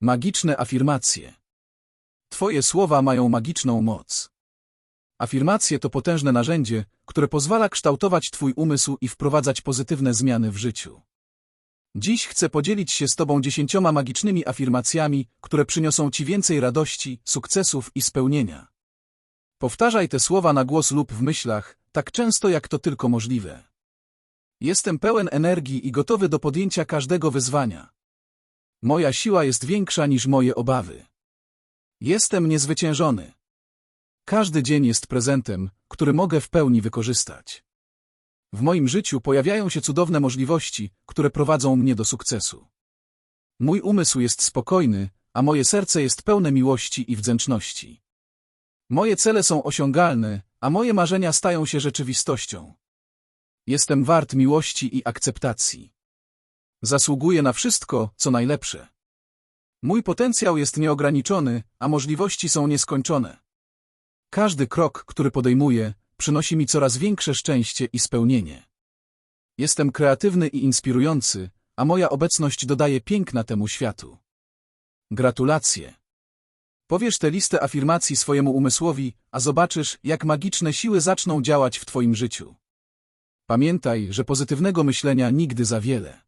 Magiczne afirmacje. Twoje słowa mają magiczną moc. Afirmacje to potężne narzędzie, które pozwala kształtować Twój umysł i wprowadzać pozytywne zmiany w życiu. Dziś chcę podzielić się z Tobą dziesięcioma magicznymi afirmacjami, które przyniosą Ci więcej radości, sukcesów i spełnienia. Powtarzaj te słowa na głos lub w myślach, tak często jak to tylko możliwe. Jestem pełen energii i gotowy do podjęcia każdego wyzwania. Moja siła jest większa niż moje obawy. Jestem niezwyciężony. Każdy dzień jest prezentem, który mogę w pełni wykorzystać. W moim życiu pojawiają się cudowne możliwości, które prowadzą mnie do sukcesu. Mój umysł jest spokojny, a moje serce jest pełne miłości i wdzięczności. Moje cele są osiągalne, a moje marzenia stają się rzeczywistością. Jestem wart miłości i akceptacji. Zasługuję na wszystko, co najlepsze. Mój potencjał jest nieograniczony, a możliwości są nieskończone. Każdy krok, który podejmuję, przynosi mi coraz większe szczęście i spełnienie. Jestem kreatywny i inspirujący, a moja obecność dodaje piękna temu światu. Gratulacje. Powiesz tę listę afirmacji swojemu umysłowi, a zobaczysz, jak magiczne siły zaczną działać w Twoim życiu. Pamiętaj, że pozytywnego myślenia nigdy za wiele.